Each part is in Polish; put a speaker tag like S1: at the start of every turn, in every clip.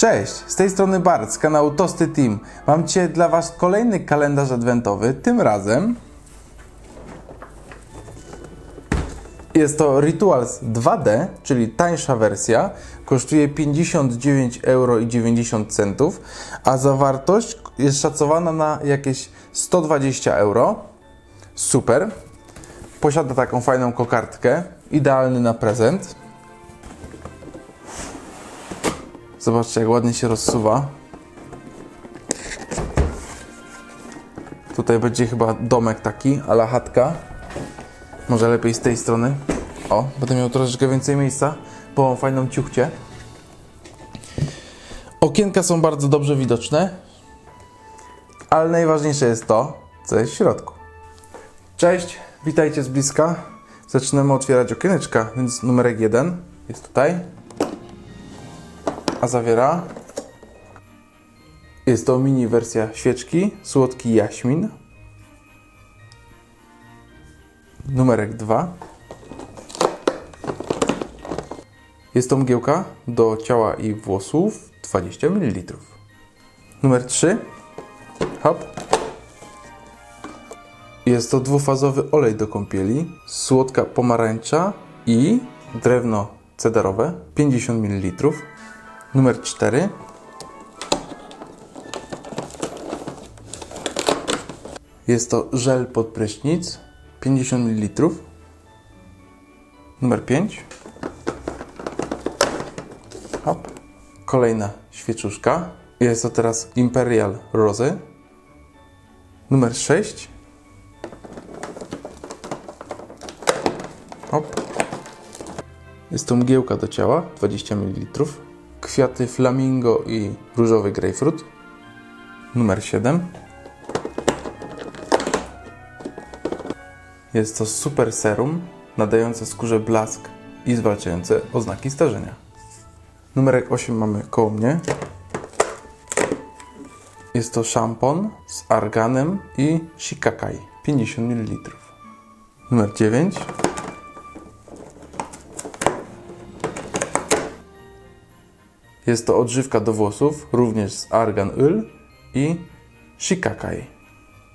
S1: Cześć, z tej strony Bart z kanału Tosty Team. Mam dzisiaj dla Was kolejny kalendarz adwentowy, tym razem jest to Rituals 2D, czyli tańsza wersja, kosztuje 59,90 euro, a zawartość jest szacowana na jakieś 120 euro. Super. Posiada taką fajną kokardkę, idealny na prezent. Zobaczcie, jak ładnie się rozsuwa. Tutaj będzie chyba domek taki, ala chatka. Może lepiej z tej strony. O, będę miał troszeczkę więcej miejsca, bo mam fajną ciuchcię. Okienka są bardzo dobrze widoczne, ale najważniejsze jest to, co jest w środku. Cześć, witajcie z bliska. Zaczynamy otwierać okieneczka, więc numerek jeden jest tutaj a zawiera. Jest to mini wersja świeczki, słodki jaśmin. Numerek 2. Jest to mgiełka do ciała i włosów 20 ml. Numer 3. Hop. Jest to dwufazowy olej do kąpieli, słodka pomarańcza i drewno cederowe 50 ml. Numer 4. Jest to żel pod prysznic 50 ml. Numer 5. Hop. Kolejna świeczuszka. Jest to teraz Imperial Rosy. Numer 6. Hop. Jest to mgiełka do ciała 20 ml kwiaty flamingo i różowy grapefruit. Numer 7. Jest to super serum nadające skórze blask i zwalczające oznaki starzenia. Numerek 8 mamy koło mnie. Jest to szampon z arganem i shikakai 50 ml. Numer 9. Jest to odżywka do włosów, również z argan oil i shikakai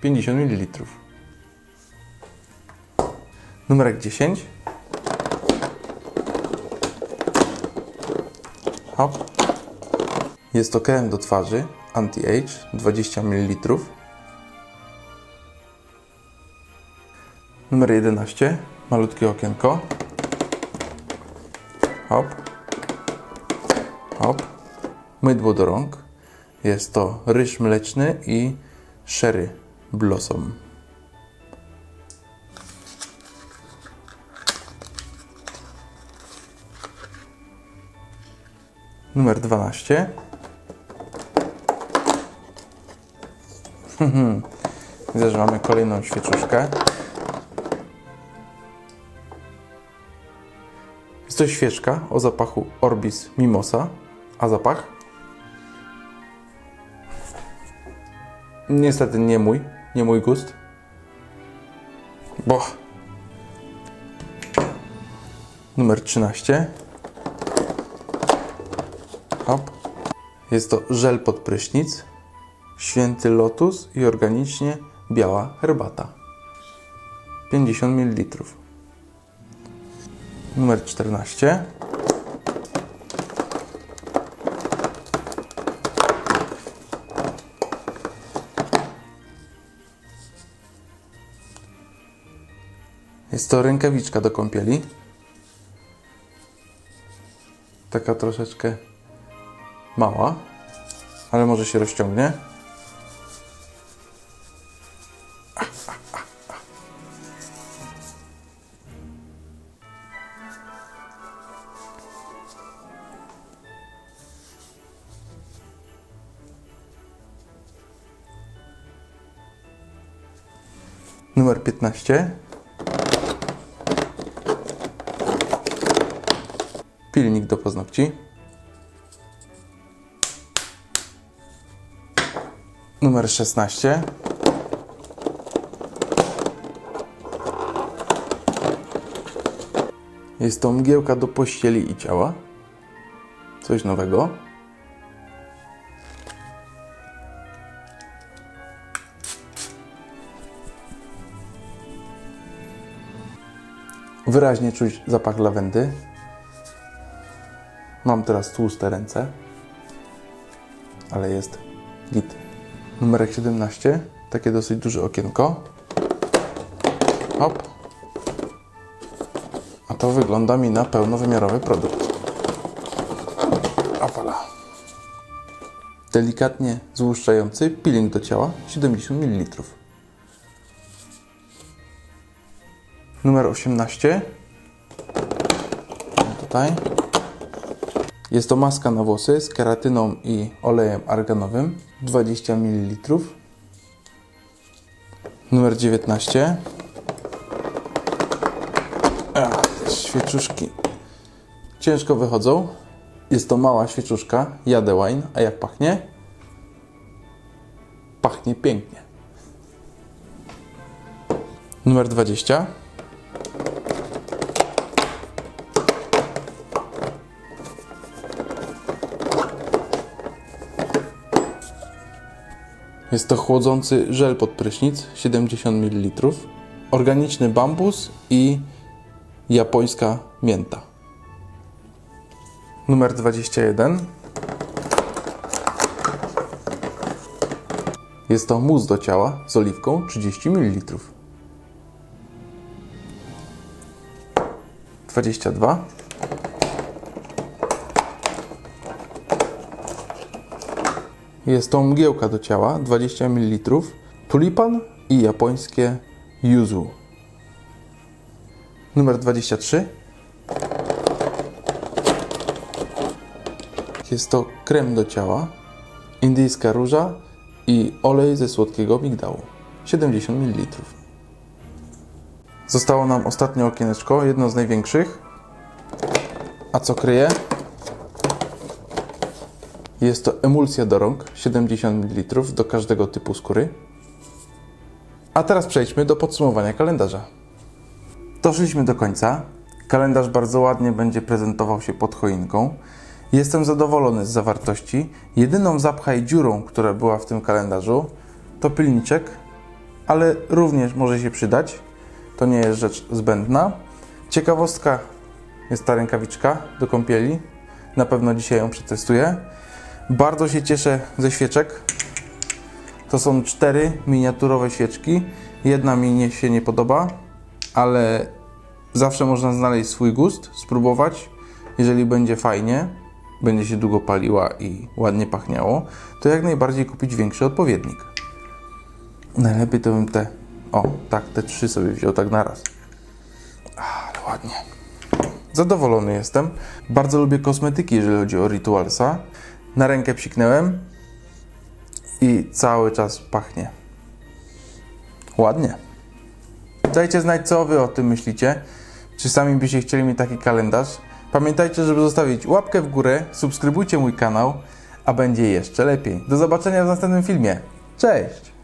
S1: 50 ml. Numerek 10. Hop. Jest to krem do twarzy anti-age 20 ml. Numer 11. Malutkie okienko. Hop. Hop. Mydło do rąk. Jest to ryż mleczny i sherry blossom. Numer 12. Widzę, że mamy kolejną świeczuszkę. Jest to świeczka o zapachu Orbis Mimosa. A zapach? Niestety nie mój, nie mój gust. Bo. Numer 13. Hop. Jest to żel pod prysznic, święty lotus i organicznie biała herbata. 50 ml. Numer 14. Jest to rękawiczka do kąpieli. Taka troszeczkę mała, ale może się rozciągnie. Numer 15. pilnik do paznokci. Numer 16. Jest to mgiełka do pościeli i ciała. Coś nowego. Wyraźnie czuć zapach lawendy. Mam teraz tłuste ręce, ale jest git. Numerek 17, takie dosyć duże okienko. Hop. A to wygląda mi na pełnowymiarowy produkt. Opala. Delikatnie złuszczający peeling do ciała 70 ml. Numer 18. Mam Tutaj. Jest to maska na włosy z keratyną i olejem arganowym 20 ml. Numer 19. Ach, te świeczuszki ciężko wychodzą. Jest to mała świeczuszka, jadę wine, a jak pachnie? Pachnie pięknie. Numer 20. Jest to chłodzący żel pod prysznic 70 ml, organiczny bambus i japońska mięta. Numer 21. Jest to mus do ciała z oliwką 30 ml. 22. Jest to mgiełka do ciała 20 ml, tulipan i japońskie yuzu. Numer 23. Jest to krem do ciała, indyjska róża i olej ze słodkiego migdału 70 ml. Zostało nam ostatnie okieneczko, jedno z największych. A co kryje? Jest to emulsja do rąk 70 ml do każdego typu skóry. A teraz przejdźmy do podsumowania kalendarza. Doszliśmy do końca. Kalendarz bardzo ładnie będzie prezentował się pod choinką. Jestem zadowolony z zawartości. Jedyną zapchaj dziurą, która była w tym kalendarzu, to pilniczek, ale również może się przydać. To nie jest rzecz zbędna. Ciekawostka jest ta rękawiczka do kąpieli. Na pewno dzisiaj ją przetestuję. Bardzo się cieszę ze świeczek. To są cztery miniaturowe świeczki. Jedna mi nie, się nie podoba, ale zawsze można znaleźć swój gust, spróbować. Jeżeli będzie fajnie, będzie się długo paliła i ładnie pachniało, to jak najbardziej kupić większy odpowiednik. Najlepiej to bym te, o tak, te trzy sobie wziął tak naraz. Ale ładnie. Zadowolony jestem. Bardzo lubię kosmetyki, jeżeli chodzi o Ritualsa. Na rękę psiknęłem i cały czas pachnie. Ładnie. Dajcie znać, co Wy o tym myślicie. Czy sami byście chcieli mieć taki kalendarz? Pamiętajcie, żeby zostawić łapkę w górę, subskrybujcie mój kanał, a będzie jeszcze lepiej. Do zobaczenia w następnym filmie. Cześć!